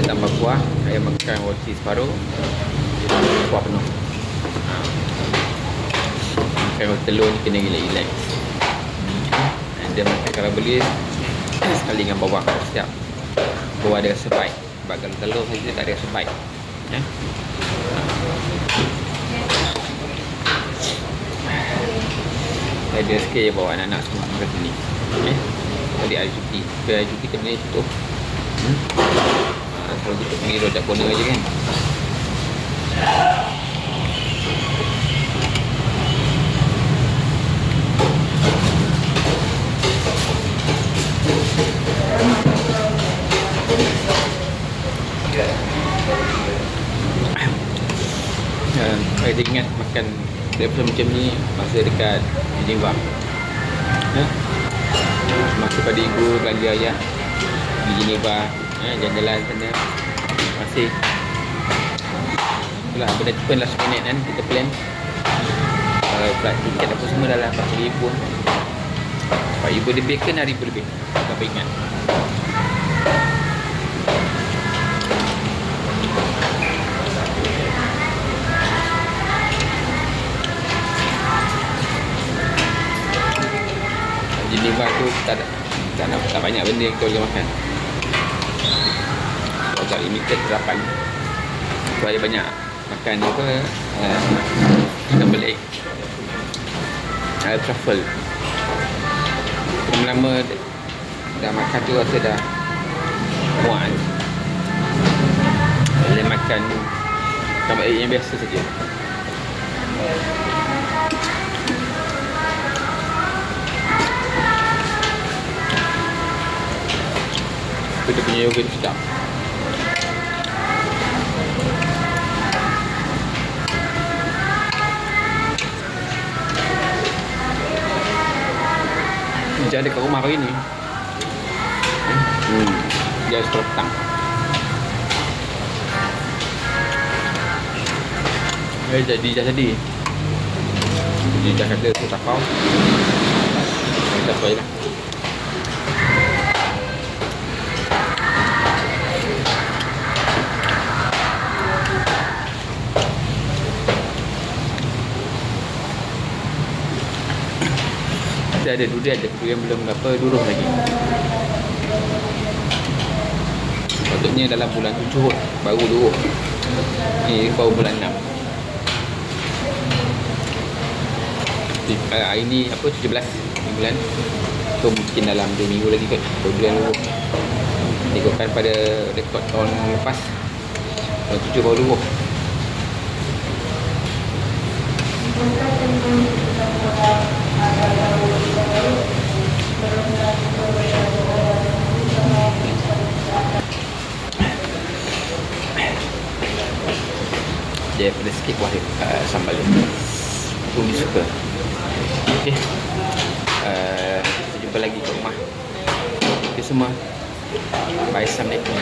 ada tambah kuah Saya makan roti separuh. Kuah penuh. Makan roti telur ni kena relax-relax dia makan kalau boleh Sekali dengan bawang Setiap. Bawang ada rasa baik. Sebab kalau telur saja tak ada rasa baik. Ya? Ada sikit je bawa anak-anak semua makan sini. Okay? Tadi hari cuti. Tapi hari cuti kena tutup. Hmm? Kalau tutup ni rojak corner je kan Uh, saya ingat makan daripada macam ni masa dekat Geneva. Ha? Masa pada ibu belanja ayah di Geneva, ha? jalan-jalan sana. Masih Itulah benda tu pun last minute kan kita plan. Uh, flight tiket apa semua dah lah 40 ribu. Pak ibu lebih ke hari ibu lebih. Tak ingat. Geneva tu tak ada tak, tak banyak benda yang kau boleh makan Tak limited terapan Kau ada banyak makan apa uh, Double egg uh, Truffle Lama-lama dah makan tu rasa dah muat. Boleh makan Double egg yang biasa saja. Dia punya yogurt sedap Hujan ada kat rumah pagi ni. Hmm. Dia sekolah petang Eh jadi dah jadi. Jadi dah kata takau Tak apa je lah Dia ada durian ada durian belum apa duruh lagi. Patutnya dalam bulan 7 kot, baru duruh. Ni baru bulan 6. Di- Uh, hari ni apa 17 ni bulan. So mungkin dalam 2 minggu lagi kot durian duruh. Ikutkan pada rekod tahun lepas. Tahun 7 baru duruh. Dia pada sikit kuah dia uh, sambal dia. Aku ni suka. Okey. Uh, kita jumpa lagi kat rumah. Okey semua. Bye. Assalamualaikum.